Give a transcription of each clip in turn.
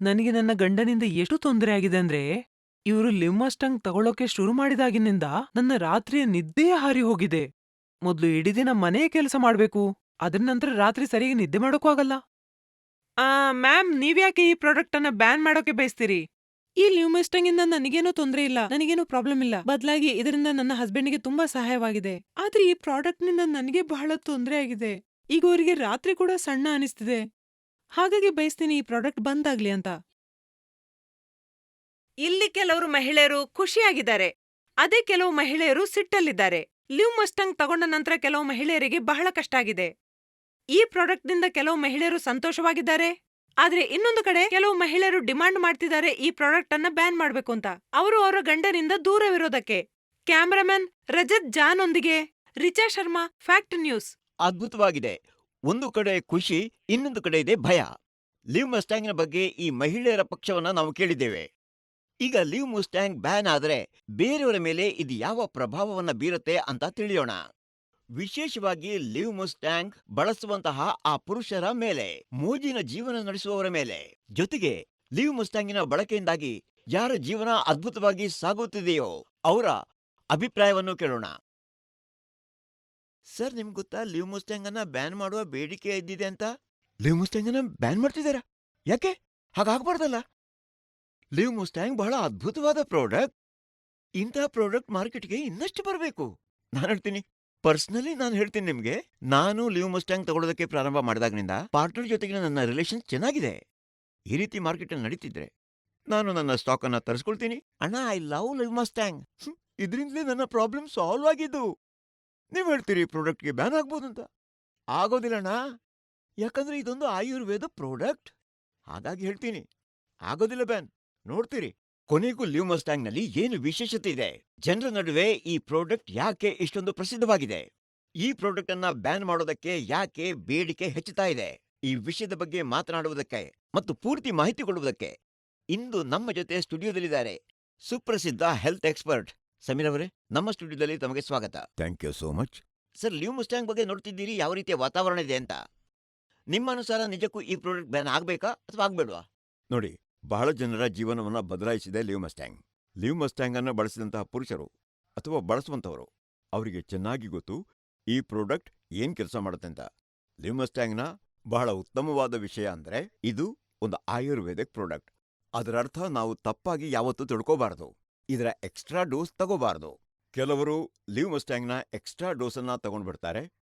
ನನಗೆ ನನ್ನ ಗಂಡನಿಂದ ಎಷ್ಟು ತೊಂದರೆ ಆಗಿದೆ ಅಂದ್ರೆ ಇವರು ಲಿಮ್ಮಸ್ಟಂಗ್ ತಗೊಳ್ಳೋಕೆ ಶುರು ಮಾಡಿದಾಗಿನಿಂದ ನನ್ನ ರಾತ್ರಿಯ ನಿದ್ದೆಯೇ ಹಾರಿ ಹೋಗಿದೆ. ಮೊದ್ಲು ಇಡೀ ದಿನ ಮನೆ ಕೆಲಸ ಮಾಡ್ಬೇಕು, ಅದ್ರ ನಂತರ ರಾತ್ರಿ ಸರಿಯಾಗಿ ನಿದ್ದೆ ಮಾಡೋಕ್ಕೂ ಆಗಲ್ಲ. ಮ್ಯಾಮ್, ನೀವ್ಯಾಕೆ ಈ ಪ್ರಾಡಕ್ಟ್ ಅನ್ನ ಬ್ಯಾನ್ ಮಾಡೋಕೆ ಬಯಸ್ತೀರಿ? ಈ ಲ್ಯೂಮಿಸ್ಟಂಗ್ ಇಂದ ನನಗೇನೂ ತೊಂದರೆ ಇಲ್ಲ, ನನಗೇನು ಪ್ರಾಬ್ಲಮ್ ಇಲ್ಲ. ಬದಲಾಗಿ ಇದರಿಂದ ನನ್ನ ಹಸ್ಬೆಂಡ್ಗೆ ತುಂಬಾ ಸಹಾಯವಾಗಿದೆ. ಆದ್ರೆ ಈ ಪ್ರಾಡಕ್ಟ್ನಿಂದ ನನಗೆ ಬಹಳ ತೊಂದರೆ ಆಗಿದೆ. ಈಗ ಅವರಿಗೆ ರಾತ್ರಿ ಕೂಡ ಸಣ್ಣ ಅನಿಸ್ತಿದೆ. ಹಾಗಾಗಿ ಬಯಸ್ತೀನಿ ಈ ಪ್ರಾಡಕ್ಟ್ ಬಂದಾಗ್ಲಿ ಅಂತ. ಇಲ್ಲಿ ಕೆಲವರು ಮಹಿಳೆಯರು ಖುಷಿಯಾಗಿದ್ದಾರೆ. ಅದೇ ಕೆಲವು ಮಹಿಳೆಯರು ಸಿಟ್ಟಲ್ಲಿದ್ದಾರೆ. ಲಿವ್ ಮಸ್ಟಂಗ್ ತಗೊಂಡ ನಂತರ ಕೆಲವು ಮಹಿಳೆಯರಿಗೆ ಬಹಳ ಕಷ್ಟ ಆಗಿದೆ. ಈ ಪ್ರಾಡಕ್ಟ್ನಿಂದ ಕೆಲವು ಮಹಿಳೆಯರು ಸಂತೋಷವಾಗಿದ್ದಾರೆ. ಆದ್ರೆ ಇನ್ನೊಂದು ಕಡೆ ಕೆಲವು ಮಹಿಳೆಯರು ಡಿಮಾಂಡ್ ಮಾಡ್ತಿದ್ದಾರೆ ಈ ಪ್ರಾಡಕ್ಟ್ ಅನ್ನ ಬ್ಯಾನ್ ಮಾಡ್ಬೇಕು ಅಂತ. ಅವರು ಅವರ ಗಂಡನಿಂದ ದೂರವಿರೋದಕ್ಕೆ. ಕ್ಯಾಮರಾಮನ್ ರಜತ್ ಜಾನ್ ಒಂದಿಗೆ ರಿಚಾ ಶರ್ಮಾ ಫ್ಯಾಕ್ಟ್ ನ್ಯೂಸ್. ಅದ್ಭುತವಾಗಿದೆ. ಒಂದು ಕಡೆ ಖುಷಿ, ಇನ್ನೊಂದು ಕಡೆ ಇದೆ ಭಯ. ಲಿವ್ ಮಸ್ಟ್ಯಾಂಗ್ನ ಬಗ್ಗೆ ಈ ಮಹಿಳೆಯರ ಪಕ್ಷವನ್ನ ನಾವು ಕೇಳಿದ್ದೇವೆ. ಈಗ ಲಿವ್ ಮುಸ್ಟ್ಯಾಂಗ್ ಬ್ಯಾನ್ ಆದರೆ ಬೇರೆಯವರ ಮೇಲೆ ಇದು ಯಾವ ಪ್ರಭಾವವನ್ನ ಬೀರುತ್ತೆ ಅಂತ ತಿಳಿಯೋಣ. ವಿಶೇಷವಾಗಿ ಲಿವ್ ಮುಸ್ಟ್ಯಾಂಗ್ ಬಳಸುವಂತಹ ಆ ಪುರುಷರ ಮೇಲೆ, ಮೋಜಿನ ಜೀವನ ನಡೆಸುವವರ ಮೇಲೆ. ಜೊತೆಗೆ ಲಿವ್ ಮುಸ್ಟ್ಯಾಂಗಿನ ಬಳಕೆಯಿಂದಾಗಿ ಯಾರ ಜೀವನ ಅದ್ಭುತವಾಗಿ ಸಾಗುತ್ತಿದೆಯೋ ಅವರ ಅಭಿಪ್ರಾಯವನ್ನು ಕೇಳೋಣ. ಸರ್ ನಿಮ್ಗೆ ಗೊತ್ತಾ ಲಿವ್ ಮುಸ್ಟ್ಯಾಂಗ್ ಅನ್ನ ಬ್ಯಾನ್ ಮಾಡುವ ಬೇಡಿಕೆ ಇದ್ದಿದೆ ಅಂತ? ಲಿವ್ ಮುಸ್ಟ್ಯಾಂಗ್ ಅನ್ನ ಬ್ಯಾನ್ ಮಾಡ್ತಿದಾರ? ಯಾಕೆ? ಹಾಗಾಗ್ಬಾರ್ದಲ್ಲ. ಲಿವ್ ಮುಸ್ಟ್ಯಾಂಗ್ ಬಹಳ ಅದ್ಭುತವಾದ ಪ್ರಾಡಕ್ಟ್ ಇಂತಹ ಪ್ರಾಡಕ್ಟ್ ಮಾರ್ಕೆಟ್ಗೆ ಇನ್ನಷ್ಟು ಬರಬೇಕು. ನಾನು ಹೇಳ್ತೀನಿ. ಪರ್ಸನಲಿ ನಾನು ಹೇಳ್ತೀನಿ ನಿಮ್ಗೆ. ನಾನು ಲಿವ್ ಮುಸ್ಟ್ಯಾಂಗ್ ತಗೊಳ್ಳೋದಕ್ಕೆ ಪ್ರಾರಂಭ ಮಾಡಿದಾಗಿನಿಂದ ಪಾರ್ಟ್ನರ್ ಜೊತೆಗಿನ ನನ್ನ ರಿಲೇಷನ್ ಚೆನ್ನಾಗಿದೆ. ಈ ರೀತಿ ಮಾರ್ಕೆಟ್ ನಡೀತಿದ್ರೆ ನಾನು ನನ್ನ ಸ್ಟಾಕ್ ಅನ್ನ ತರಿಸ್ಕೊಳ್ತೀನಿ. ಅಣ್ಣ ಐ ಲವ್ ಲಿವ್ ಮಸ್ಟ್ಯಾಂಗ್ ಇದರಿಂದಲೇ ನನ್ನ ಪ್ರಾಬ್ಲಮ್ ಸಾಲ್ವ್ ಆಗಿದ್ದು. ನೀವ್ ಹೇಳ್ತೀರಿ ಪ್ರಾಡಕ್ಟ್ಗೆ ಬ್ಯಾನ್ ಆಗ್ಬೋದಂತ ಆಗೋದಿಲ್ಲಣ್ಣ. ಯಾಕಂದ್ರೆ ಇದೊಂದು ಆಯುರ್ವೇದ ಪ್ರಾಡಕ್ಟ್ ಹಾಗಾಗಿ ಹೇಳ್ತೀನಿ. ಆಗೋದಿಲ್ಲ ಬ್ಯಾನ್ ನೋಡ್ತೀರಿ, ಕೊನೆಗೂ ಲಿವ್ ಮಸ್ಟ್ಯಾಂಗ್ನಲ್ಲಿ ಏನು ವಿಶೇಷತೆ ಇದೆ? ಜನರ ನಡುವೆ ಈ ಪ್ರಾಡಕ್ಟ್ ಯಾಕೆ ಇಷ್ಟೊಂದು ಪ್ರಸಿದ್ಧವಾಗಿದೆ? ಈ ಪ್ರಾಡಕ್ಟ್ ಅನ್ನ ಬ್ಯಾನ್ ಮಾಡೋದಕ್ಕೆ ಯಾಕೆ ಬೇಡಿಕೆ ಹೆಚ್ಚುತ್ತಾ ಇದೆ? ಈ ವಿಷಯದ ಬಗ್ಗೆ ಮಾತನಾಡುವುದಕ್ಕೆ ಮತ್ತು ಪೂರ್ತಿ ಮಾಹಿತಿ ಕೊಡುವುದಕ್ಕೆ ಇಂದು ನಮ್ಮ ಜೊತೆ ಸ್ಟುಡಿಯೋದಲ್ಲಿದ್ದಾರೆ ಸುಪ್ರಸಿದ್ಧ ಹೆಲ್ತ್ ಎಕ್ಸ್ಪರ್ಟ್ ಸಮೀರ್ ಅವರೇ ನಮ್ಮ ಸ್ಟುಡಿಯೋದಲ್ಲಿ ತಮಗೆ ಸ್ವಾಗತ. Thank you so much sir live Mustang ಬಗ್ಗೆ ನೋಡ್ತಿದ್ದೀರಿ ಯಾವ ರೀತಿಯ ವಾತಾವರಣ ಇದೆ ಅಂತ. ನಿಮ್ಮ ಅನುಸಾರ ನಿಜಕ್ಕೂ ಈ ಪ್ರಾಡಕ್ಟ್ ಬ್ಯಾನ್ ಆಗಬೇಕಾ ಅಥವಾ ಆಗಬೇಡವಾ? ನೋಡಿ ಬಹಳ ಜನರ ಜೀವನವನ್ನ ಬದಲಾಯಿಸಿದೆ ಲಿವ್ ಮಸ್ಟ್ಯಾಂಗ್ ಲಿವ್ ಮಸ್ಟ್ಯಾಂಗ್ ಅನ್ನು ಬಳಸಿದಂತಹ ಪುರುಷರು ಅಥವಾ ಬಳಸುವಂಥವರು ಅವರಿಗೆ ಚೆನ್ನಾಗಿ ಗೊತ್ತು ಈ ಪ್ರಾಡಕ್ಟ್ ಏನು ಕೆಲಸ ಮಾಡುತ್ತೆ ಅಂತ. ಲಿವ್ ಮಸ್ಟ್ಯಾಂಗ್ನ ಬಹಳ ಉತ್ತಮವಾದ ವಿಷಯ ಅಂದ್ರೆ ಇದು ಒಂದು ಆಯುರ್ವೇದಿಕ್ ಪ್ರಾಡಕ್ಟ್ ಅದರರ್ಥ ನಾವು ತಪ್ಪಾಗಿ ಯಾವತ್ತೂ ತಿಳ್ಕೋಬಾರದು. ಇದರ ಎಕ್ಸ್ಟ್ರಾ ಡೋಸ್ ತಗೋಬಾರ್ದು. ಕೆಲವರು ಲಿವ್ ಮಸ್ಟ್ಯಾಂಗ್ನ ಎಕ್ಸ್ಟ್ರಾ ಡೋಸನ್ನ ತಗೊಂಡ್ಬಿಡ್ತಾರೆ.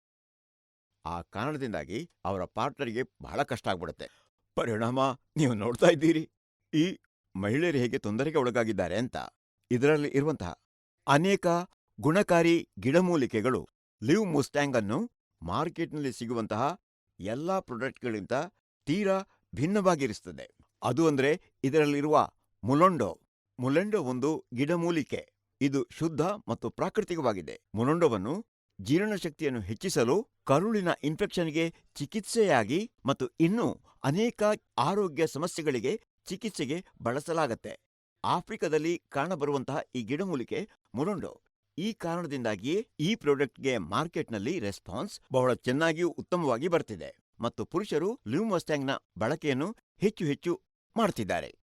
ಆ ಕಾರಣದಿಂದಾಗಿ ಅವರ ಪಾರ್ಟ್ನರ್ಗೆ ಬಹಳ ಕಷ್ಟ ಆಗ್ಬಿಡುತ್ತೆ. ಪರಿಣಾಮ ನೀವು ನೋಡ್ತಾ ಇದ್ದೀರಿ. ಈ ಮಹಿಳೆಯರು ಹೇಗೆ ತೊಂದರೆಗೆ ಒಳಗಾಗಿದ್ದಾರೆ ಅಂತ. ಇದರಲ್ಲಿ ಇರುವಂತಹ ಅನೇಕ ಗುಣಕಾರಿ ಗಿಡಮೂಲಿಕೆಗಳು ಲಿವ್ ಮುಸ್ಟ್ಯಾಂಗ್ ಅನ್ನು ಮಾರ್ಕೆಟ್ನಲ್ಲಿ ಸಿಗುವಂತಹ ಎಲ್ಲಾ ಪ್ರಾಡಕ್ಟ್ಗಳಿಗಿಂತ ತೀರಾ ಭಿನ್ನವಾಗಿರಿಸುತ್ತದೆ ಅದು ಅಂದ್ರೆ ಇದರಲ್ಲಿರುವ ಮುಲೊಂಡೋ. ಮುಲೆಂಡೋ ಒಂದು ಗಿಡಮೂಲಿಕೆ. ಇದು ಶುದ್ಧ ಮತ್ತು ಪ್ರಾಕೃತಿಕವಾಗಿದೆ. ಜೀರ್ಣ ಜೀರ್ಣಶಕ್ತಿಯನ್ನು ಹೆಚ್ಚಿಸಲು ಕರುಳಿನ ಇನ್ಫೆಕ್ಷನ್ಗೆ ಚಿಕಿತ್ಸೆಯಾಗಿ ಮತ್ತು ಇನ್ನೂ ಅನೇಕ ಆರೋಗ್ಯ ಸಮಸ್ಯೆಗಳಿಗೆ ಚಿಕಿತ್ಸೆಗೆ ಬಳಸಲಾಗತ್ತೆ. ಆಫ್ರಿಕಾದಲ್ಲಿ ಕಾಣಬರುವಂತಹ ಈ ಗಿಡಮೂಲಿಕೆ ಮುರೊಂಡೋ ಈ ಕಾರಣದಿಂದಾಗಿಯೇ ಈ ಪ್ರಾಡಕ್ಟ್ಗೆ ಮಾರ್ಕೆಟ್ನಲ್ಲಿ ರೆಸ್ಪಾನ್ಸ್ ಬಹಳ ಚೆನ್ನಾಗಿಯೂ ಉತ್ತಮವಾಗಿ ಬರ್ತಿದೆ. ಮತ್ತು ಪುರುಷರು ಲಿವ್ ಮಸ್ಟ್ಯಾಂಗ್ನ ಬಳಕೆಯನ್ನು ಹೆಚ್ಚು ಹೆಚ್ಚು ಮಾಡ್ತಿದ್ದಾರೆ.